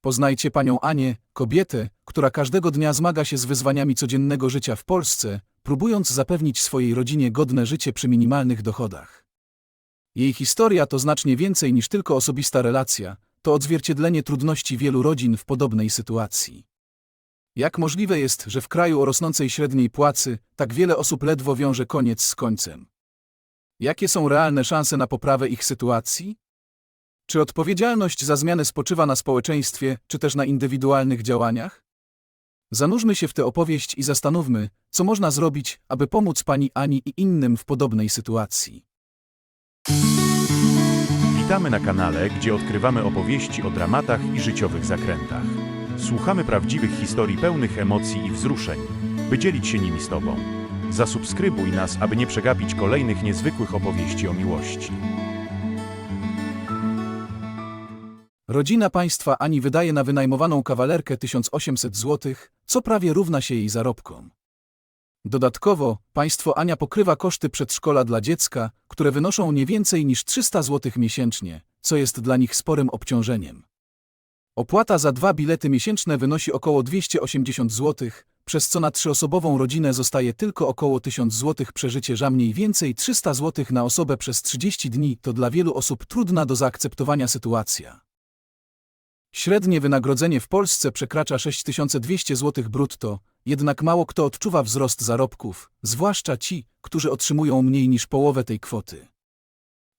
Poznajcie panią Anię, kobietę, która każdego dnia zmaga się z wyzwaniami codziennego życia w Polsce, próbując zapewnić swojej rodzinie godne życie przy minimalnych dochodach. Jej historia to znacznie więcej niż tylko osobista relacja, to odzwierciedlenie trudności wielu rodzin w podobnej sytuacji. Jak możliwe jest, że w kraju o rosnącej średniej płacy tak wiele osób ledwo wiąże koniec z końcem? Jakie są realne szanse na poprawę ich sytuacji? Czy odpowiedzialność za zmianę spoczywa na społeczeństwie, czy też na indywidualnych działaniach? Zanurzmy się w tę opowieść i zastanówmy, co można zrobić, aby pomóc pani Ani i innym w podobnej sytuacji. Witamy na kanale, gdzie odkrywamy opowieści o dramatach i życiowych zakrętach. Słuchamy prawdziwych historii pełnych emocji i wzruszeń, by dzielić się nimi z Tobą. Zasubskrybuj nas, aby nie przegapić kolejnych niezwykłych opowieści o miłości. Rodzina państwa Ani wydaje na wynajmowaną kawalerkę 1800 zł, co prawie równa się jej zarobkom. Dodatkowo, państwo Ania pokrywa koszty przedszkola dla dziecka, które wynoszą nie więcej niż 300 zł miesięcznie, co jest dla nich sporym obciążeniem. Opłata za dwa bilety miesięczne wynosi około 280 zł, przez co na trzyosobową rodzinę zostaje tylko około 1000 zł przeżycie, że mniej więcej 300 zł na osobę przez 30 dni to dla wielu osób trudna do zaakceptowania sytuacja. Średnie wynagrodzenie w Polsce przekracza 6200 zł brutto, jednak mało kto odczuwa wzrost zarobków, zwłaszcza ci, którzy otrzymują mniej niż połowę tej kwoty.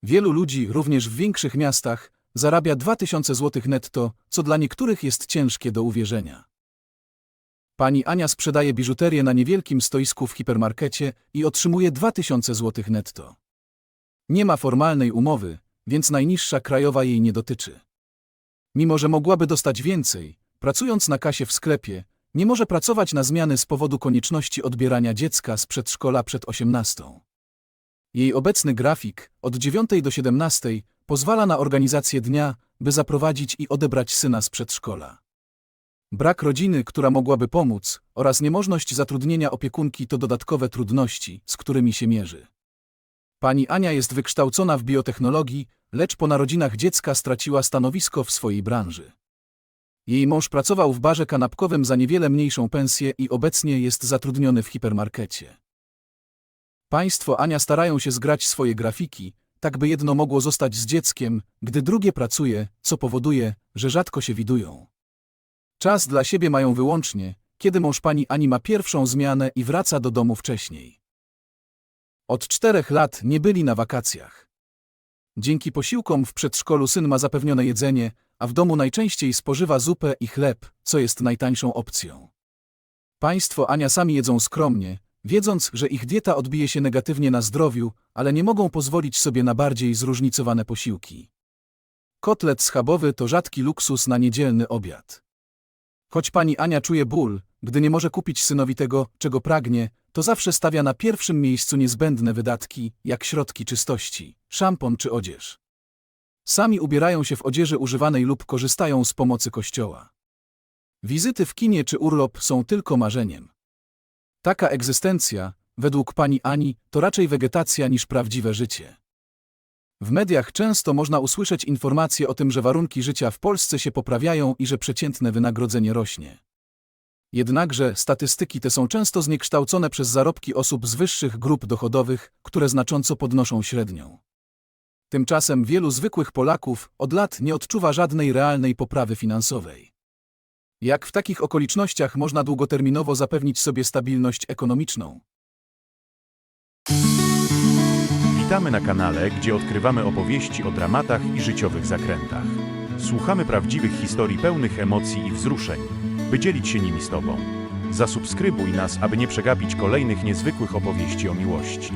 Wielu ludzi, również w większych miastach, zarabia 2000 zł netto, co dla niektórych jest ciężkie do uwierzenia. Pani Ania sprzedaje biżuterię na niewielkim stoisku w hipermarkecie i otrzymuje 2000 zł netto. Nie ma formalnej umowy, więc najniższa krajowa jej nie dotyczy. Mimo, że mogłaby dostać więcej, pracując na kasie w sklepie, nie może pracować na zmiany z powodu konieczności odbierania dziecka z przedszkola przed 18. Jej obecny grafik, od 9 do 17, pozwala na organizację dnia, by zaprowadzić i odebrać syna z przedszkola. Brak rodziny, która mogłaby pomóc, oraz niemożność zatrudnienia opiekunki to dodatkowe trudności, z którymi się mierzy. Pani Ania jest wykształcona w biotechnologii, lecz po narodzinach dziecka straciła stanowisko w swojej branży. Jej mąż pracował w barze kanapkowym za niewiele mniejszą pensję i obecnie jest zatrudniony w hipermarkecie. Państwo Ania starają się zgrać swoje grafiki, tak by jedno mogło zostać z dzieckiem, gdy drugie pracuje, co powoduje, że rzadko się widują. Czas dla siebie mają wyłącznie, kiedy mąż pani Ani ma pierwszą zmianę i wraca do domu wcześniej. Od czterech lat nie byli na wakacjach. Dzięki posiłkom w przedszkolu syn ma zapewnione jedzenie, a w domu najczęściej spożywa zupę i chleb, co jest najtańszą opcją. Państwo Ania sami jedzą skromnie, wiedząc, że ich dieta odbije się negatywnie na zdrowiu, ale nie mogą pozwolić sobie na bardziej zróżnicowane posiłki. Kotlet schabowy to rzadki luksus na niedzielny obiad. Choć pani Ania czuje ból, gdy nie może kupić synowi tego, czego pragnie, to zawsze stawia na pierwszym miejscu niezbędne wydatki, jak środki czystości, szampon czy odzież. Sami ubierają się w odzieży używanej lub korzystają z pomocy kościoła. Wizyty w kinie czy urlop są tylko marzeniem. Taka egzystencja, według pani Ani, to raczej wegetacja niż prawdziwe życie. W mediach często można usłyszeć informacje o tym, że warunki życia w Polsce się poprawiają i że przeciętne wynagrodzenie rośnie. Jednakże statystyki te są często zniekształcone przez zarobki osób z wyższych grup dochodowych, które znacząco podnoszą średnią. Tymczasem wielu zwykłych Polaków od lat nie odczuwa żadnej realnej poprawy finansowej. Jak w takich okolicznościach można długoterminowo zapewnić sobie stabilność ekonomiczną? Witamy na kanale, gdzie odkrywamy opowieści o dramatach i życiowych zakrętach. Słuchamy prawdziwych historii pełnych emocji i wzruszeń, by dzielić się nimi z Tobą. Zasubskrybuj nas, aby nie przegapić kolejnych niezwykłych opowieści o miłości.